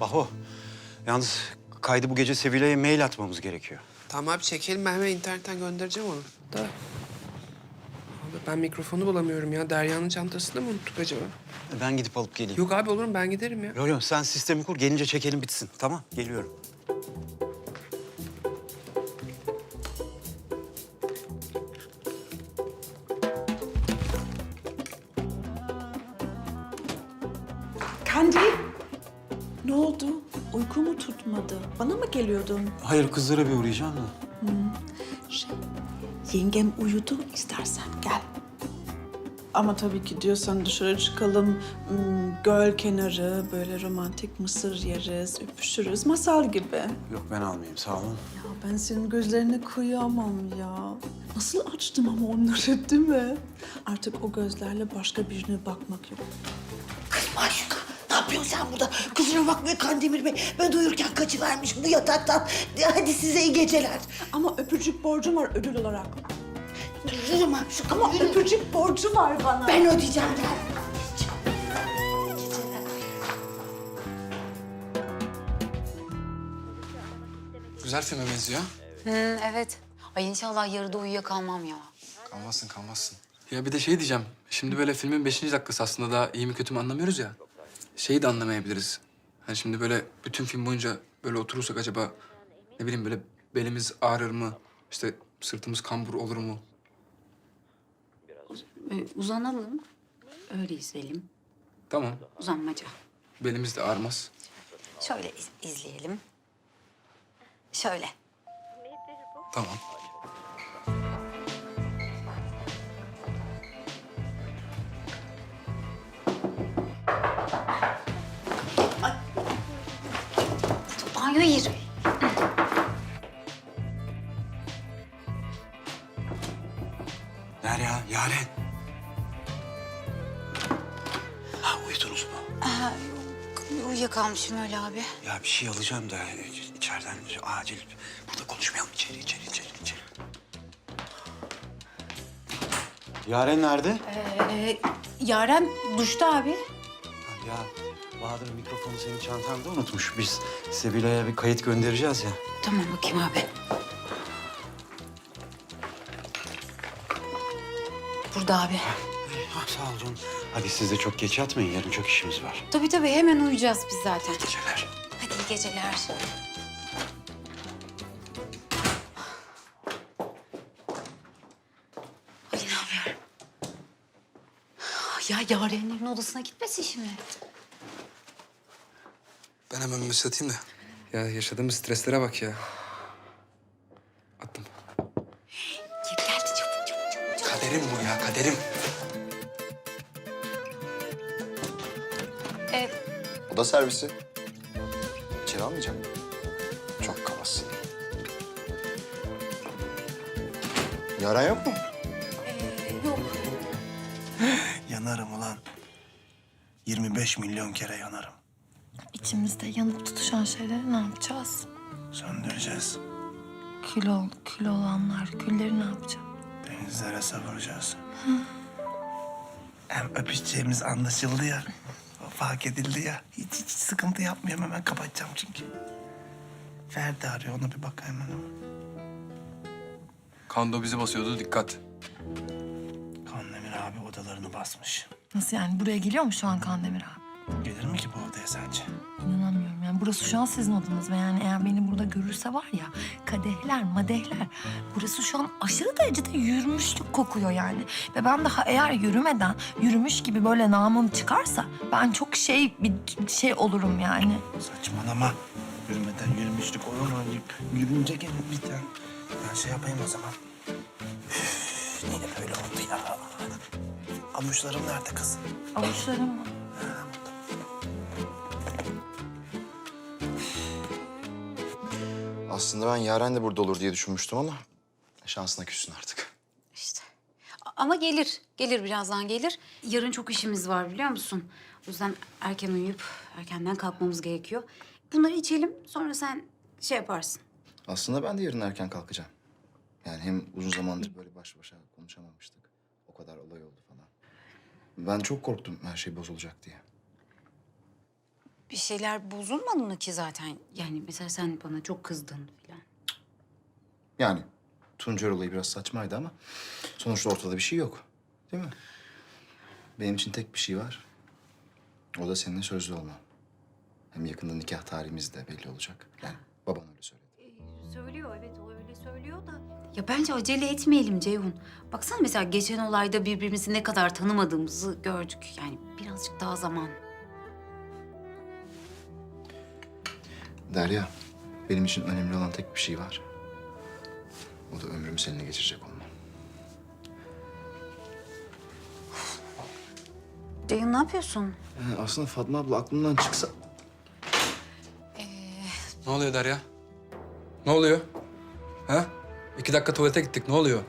Baho, yalnız kaydı bu gece Sevilla'ya mail atmamız gerekiyor. Tamam abi çekelim ben hemen internetten göndereceğim onu. Da. Abi ben mikrofonu bulamıyorum ya. Derya'nın çantasında mı unuttuk acaba? Ben gidip alıp geleyim. Yok abi olur mu ben giderim ya. Yok yok sen sistemi kur gelince çekelim bitsin. Tamam geliyorum. Ne oldu? Uyku mu tutmadı? Bana mı geliyordun? Hayır kızlara bir uğrayacağım da. Şey, yengem uyudu istersen gel. Ama tabii ki diyorsan dışarı çıkalım, hmm, göl kenarı, böyle romantik mısır yeriz, öpüşürüz, masal gibi. Yok ben almayayım sağ olun. Ya ben senin gözlerine kıyamam ya. Nasıl açtım ama onları değil mi? Artık o gözlerle başka birine bakmak yok. Kız Maşuka ne yapıyorsun sen burada? Kusura bakmayın Kandemir Bey. Ben uyurken kaçıvermiş bu yataktan. Hadi size iyi geceler. Ama öpücük borcum var ödül olarak. Yürü Maşuka Ama yürü. öpücük borcu var bana. Ben ödeyeceğim gel. Güzel filme benziyor. Hı, evet. Ay inşallah yarıda uyuyakalmam ya. Kalmazsın kalmazsın. Ya bir de şey diyeceğim. Şimdi böyle filmin beşinci dakikası aslında daha iyi mi kötü mü anlamıyoruz ya. Şeyi de anlamayabiliriz. Hani şimdi böyle bütün film boyunca böyle oturursak acaba ne bileyim böyle belimiz ağrır mı? İşte sırtımız kambur olur mu? Ee, uzanalım. Öyle izleyelim. Tamam. Uzanmaca. Belimiz de ağrımaz. Şöyle iz- izleyelim. Şöyle. Tamam. Banyoya gir. Derya, Yaren. Ha uyudunuz mu? Aa, yok. Uyuyakalmışım öyle abi. Ya bir şey alacağım da içeriden acil. Burada konuşmayalım içeri içeri içeri içeri. Yaren nerede? Ee, Yaren duşta abi. Ya Bahadır mikrofonu senin çantanda unutmuş. Biz Sevilla'ya bir kayıt göndereceğiz ya. Tamam bakayım abi. Burada abi. Ah, sağ ol canım. Hadi siz de çok geç yatmayın. Yarın çok işimiz var. Tabii tabii hemen uyuyacağız biz zaten. Geceler. Hadi iyi geceler. Ali ne yapıyor? Ya Yarenlerin odasına gitmesin şimdi. Ben hemen mesaj atayım da. Ya yaşadığımız streslere bak ya. Attım. Gel geldi çabuk çabuk çabuk. çabuk. Kaderim bu ya kaderim. Ee, Oda servisi. İçeri almayacak mı? Çok kabasın. Yaran yok mu? yok. Yanarım ulan. 25 milyon kere yanarım. İçimizde yanıp tutuşan şeyleri ne yapacağız? Söndüreceğiz. Kül, ol, kül olanlar, külleri ne yapacağız? Denizlere savuracağız. Hem öpüşeceğimiz anlaşıldı ya. Fark edildi ya. Hiç, hiç sıkıntı yapmıyorum. Hemen kapatacağım çünkü. Ferdi arıyor. Ona bir bakayım hemen. Kando bizi basıyordu dikkat. Kandemir abi odalarını basmış. Nasıl yani? Buraya geliyor mu şu an Kandemir abi? Gelir mi ki bu odaya sence? İnanamıyorum. Yani burası şu an sizin odanız ve yani eğer beni burada görürse var ya kadehler, madehler. Burası şu an aşırı derecede yürümüşlük kokuyor yani. Ve ben daha eğer yürümeden yürümüş gibi böyle namım çıkarsa ben çok şey bir şey olurum yani. Saçmalama. Yürümeden yürümüşlük olur mu? Y- Yürünce gelir bir tane. Ben şey yapayım o zaman. Üf, niye böyle oldu ya? Avuçlarım nerede kız? Avuçlarım mı? Aslında ben Yaren de burada olur diye düşünmüştüm ama şansına küssün artık. İşte. A- Ama gelir. Gelir birazdan gelir. Yarın çok işimiz var biliyor musun? O yüzden erken uyuyup erkenden kalkmamız gerekiyor. Bunları içelim sonra sen şey yaparsın. Aslında ben de yarın erken kalkacağım. Yani hem uzun zamandır böyle baş başa konuşamamıştık. O kadar olay oldu falan. Ben çok korktum her şey bozulacak diye. Bir şeyler bozulmadı mı ki zaten? Yani mesela sen bana çok kızdın falan. Yani Tuncer olayı biraz saçmaydı ama sonuçta ortada bir şey yok. Değil mi? Benim için tek bir şey var. O da seninle sözlü olma. Hem yakında nikah tarihimiz de belli olacak. Yani baban öyle söyledi. Ee, Söylüyor evet o öyle söylüyor da. Ya bence acele etmeyelim Ceyhun. Baksana mesela geçen olayda birbirimizi ne kadar tanımadığımızı gördük. Yani birazcık daha zaman. Derya, benim için önemli olan tek bir şey var. O da ömrümü seninle geçirecek olmam. Ceyhun ne yapıyorsun? Yani aslında Fatma abla aklımdan çıksa... Ne oluyor Derya? Ne oluyor? Ha? İki dakika tuvalete gittik. Ne oluyor?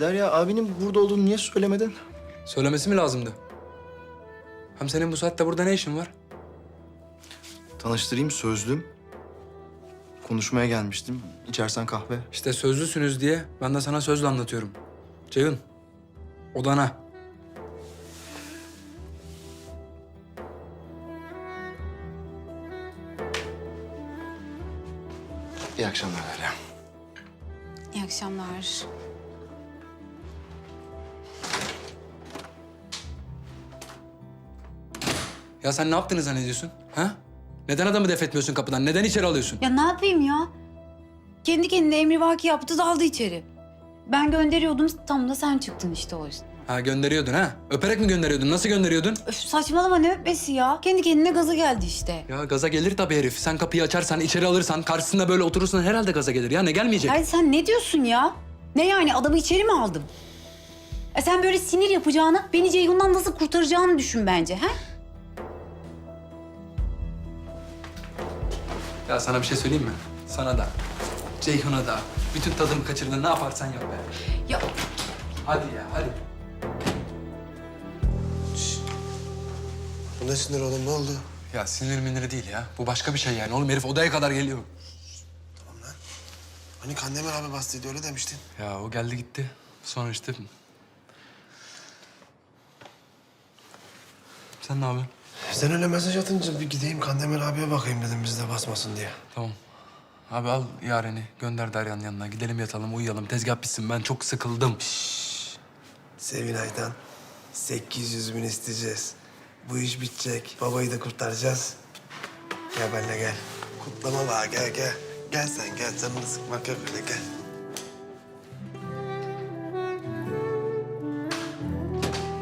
Derya abinin burada olduğunu niye söylemedin? Söylemesi mi lazımdı? Hem senin bu saatte burada ne işin var? Tanıştırayım sözlüm. Konuşmaya gelmiştim. İçersen kahve. İşte sözlüsünüz diye ben de sana sözlü anlatıyorum. Ceyhun, odana. İyi akşamlar Derya. İyi akşamlar. Ya sen ne yaptığını zannediyorsun? Ha? Neden adamı def etmiyorsun kapıdan? Neden içeri alıyorsun? Ya ne yapayım ya? Kendi kendine emrivaki yaptı daldı içeri. Ben gönderiyordum tam da sen çıktın işte o yüzden. Ha gönderiyordun ha? Öperek mi gönderiyordun? Nasıl gönderiyordun? Öf saçmalama ne öpmesi ya? Kendi kendine gaza geldi işte. Ya gaza gelir tabii herif. Sen kapıyı açarsan, içeri alırsan, karşısında böyle oturursan herhalde gaza gelir. Ya ne gelmeyecek? Hayır sen ne diyorsun ya? Ne yani adamı içeri mi aldım? E sen böyle sinir yapacağını, beni Ceyhun'dan nasıl kurtaracağını düşün bence ha? Ya sana bir şey söyleyeyim mi? Sana da, Ceyhun'a da. Bütün tadımı kaçırdın. Ne yaparsan yap be. Ya Hadi ya, hadi. Bu ne sinir oğlum ne oldu? Ya sinir minir değil ya. Bu başka bir şey yani. Oğlum herif odaya kadar geliyor. Hani Kandemir abi bastıydı öyle demiştin. Ya o geldi gitti. Sonra işte... Sen ne yapıyorsun? Sen öyle mesaj atınca bir gideyim Kandemir abiye bakayım dedim bizde basmasın diye. Tamam. Abi al Yaren'i gönder Derya'nın yanına. Gidelim yatalım, uyuyalım. Tezgah bitsin. Ben çok sıkıldım. Sevinay'dan 800 bin isteyeceğiz. Bu iş bitecek. Babayı da kurtaracağız. Gel benimle gel. Kutlama var gel gel. Gel sen gel canını sıkmak yok öyle gel.